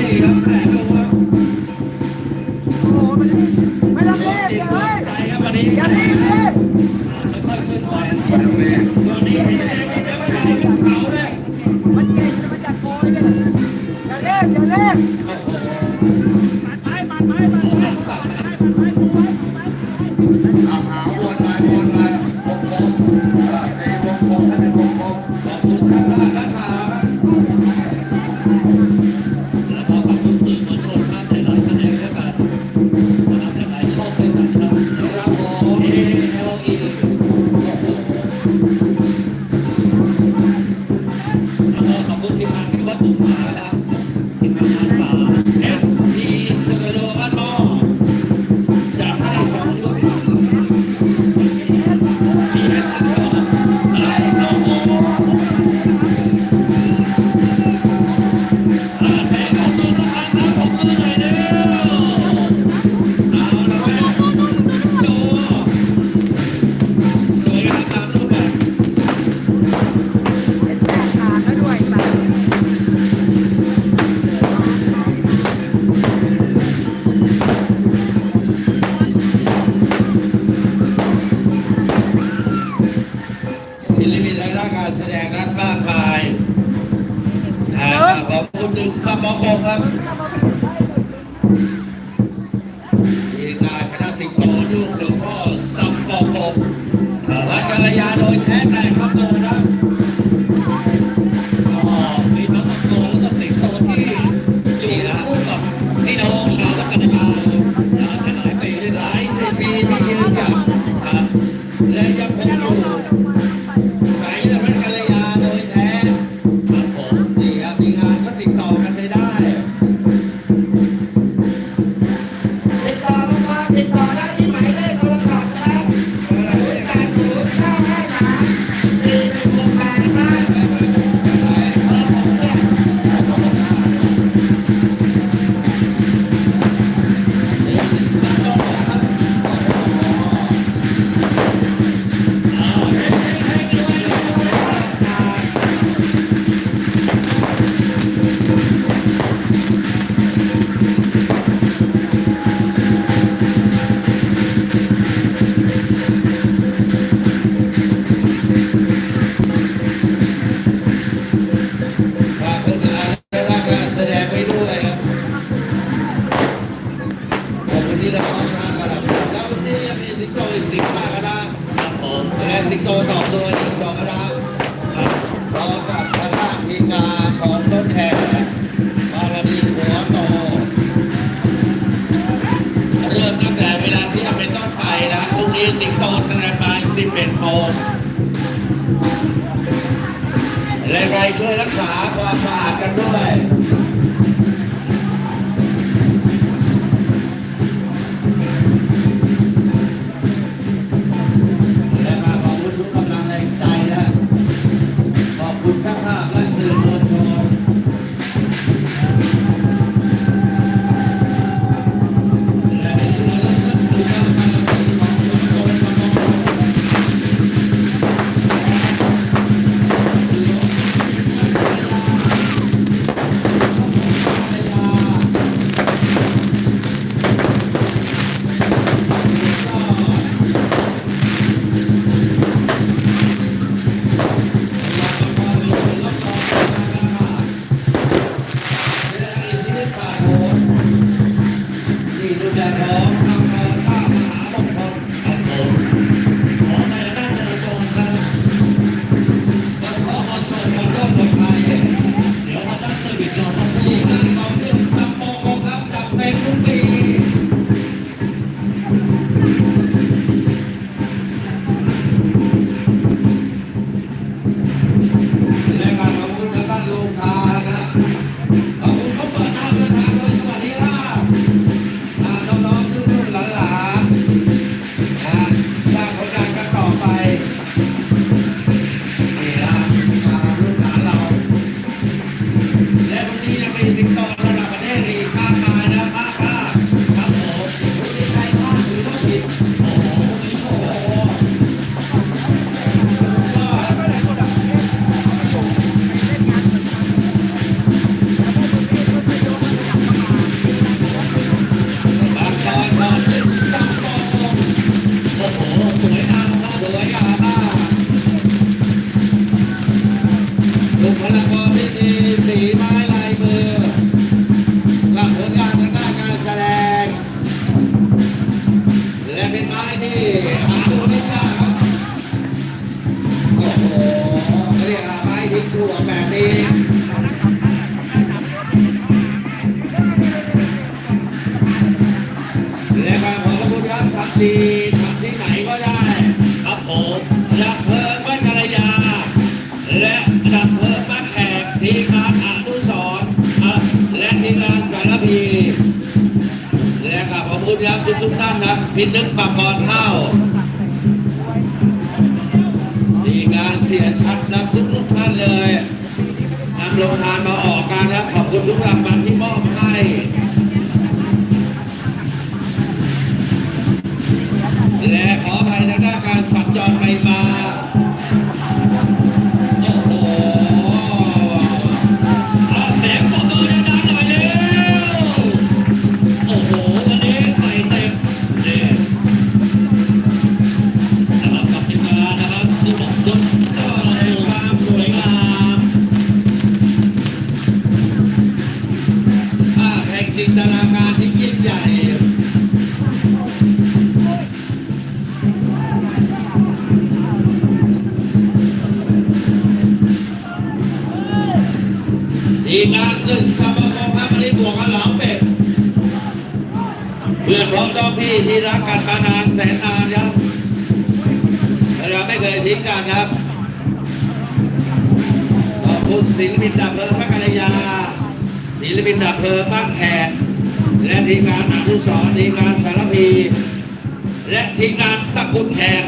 Hey, I'm back, งครับทีมงานคณะสิงโตลูกหลวงพ่อสัมปอกบวัดกัลยาโดยแท้แต่ครับโตครับ สิงโตอีกสิบห้าคณะครับผมแล้วสิงโตสองตัวอีกสองคณะครับพร้อมกับคณะทีมงานของต้นแทนบารมีหัวโตเริ่มตั้งแต่เวลาที่จะเป็นต้นไปนะพรุ่งนี้สิงโตแสดงไปสิบเอ็ดโมงและใครช่วยรักษาความสะอาดกันด้วย الله พินึกปากรเท่าทีมงานเสียชัดนะทุกทุกท่านเลยนำโรงทานมาออกกันครับขอบคุณทุกรางวัลที่มอบให้และขออภัยทางด้านการสัญจรไปมา ทีมงานหนึ่งสมคมครับวันนี้บวกกันหลังเป็ดเพื่อนพ้องน้องพี่ที่รักกันมานานแสนนานครับเราไม่เคยทิ้งกันครับขอบคุณศิลปินดับเพลิงพระกัลยาศิลปินดับเพลิงบ้านแขกและทีมงานอนุสรณ์ทีมงานสารพีและทีมงานตะกุนแขก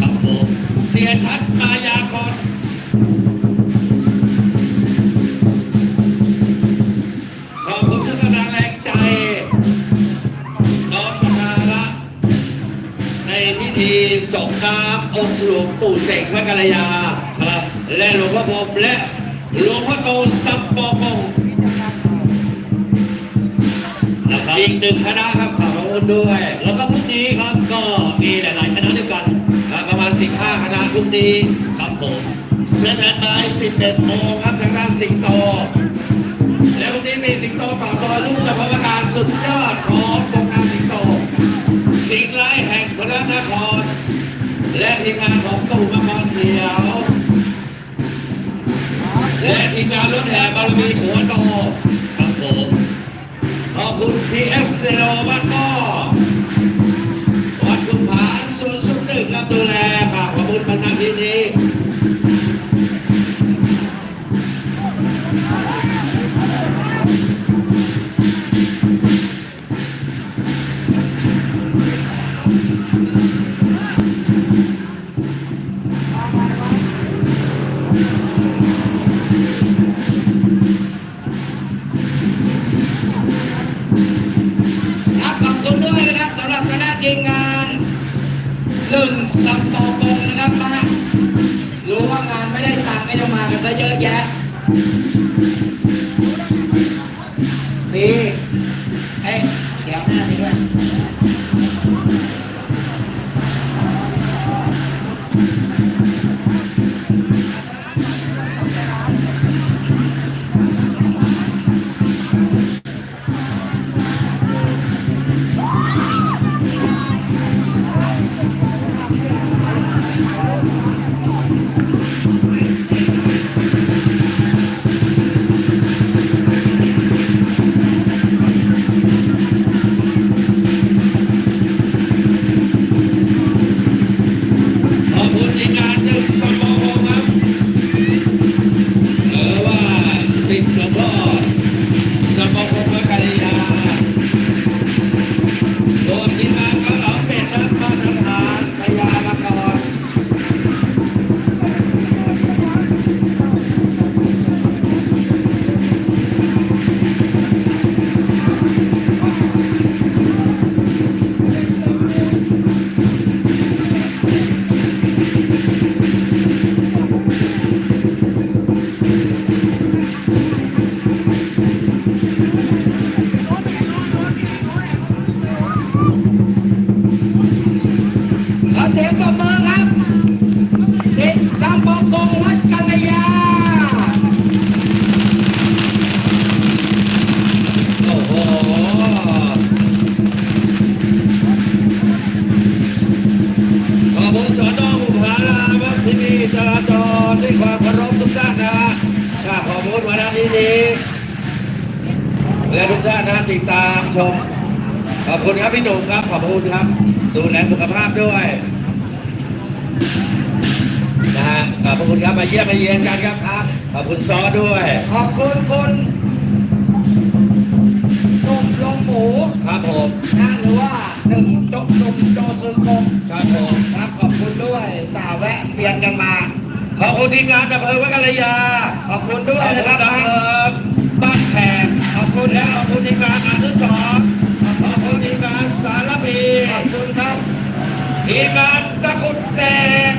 ครับผมเสียชัดมายากร ส่งน้ำองค์หลวงปู่เสกพระกัลยาครับ และหลวงพ่อพรมและหลวงพ่อโตสัมปองงนะครับอีกหนึ่งคณะครับขอบคุณด้วย แล้วก็พรุ่งนี้ครับก็มีหลาย ๆ คณะด้วยกันประมาณสิบห้าคณะพรุ่งนี้ครับผมเสนอไปสิบเอ็ดโมงครับทางด้านสิงโต แล้ววันนี้มีสิงโตต่อตัวลูกกับพระการสุดยอดของโครงการสิงโต สิงห์ไร้แห่งพระนคร และทีมงานของตู่มังกรเขียว และทีมงานรถแห่บารมีหัวโตครับผมขอบคุณพีเอสเซโลบ้านห Mm-hmm. เสียงปรบมือครับสิทธิ์สัมปอกงวัดกัลยา โอ้โห ขอบคุณสอนอบุพารามครับที่มีจราจรด้วยความเคารพทุกท่านนะฮะข้าขอบคุณวันนี้และทุกท่านนะติดตามชม ขอบคุณครับพี่หนุ่มครับ ขอบคุณครับ ดูแลสุขภาพด้วย นะฮะขอบคุณครับมาเยี่ยมมาเยียนกันครับครับ ขอบคุณซอด้วย ขอบคุณคุณนมลงหมูครับผมนะหรือว่าหนึ่งจกลมจอซื้อกงครับผมครับขอบคุณด้วยสาวแวะเปลี่ยนกันมา ขอบคุณทีมงานจากอำเภอวัดกัลยา ขอบคุณด้วยนะครับอำเภอบ้านแขกขอบคุณและขอบคุณทีมงานอนุสรณ์ขอบคุณทีมงานสารพีขอบคุณครับทีมงานตะกุดแตก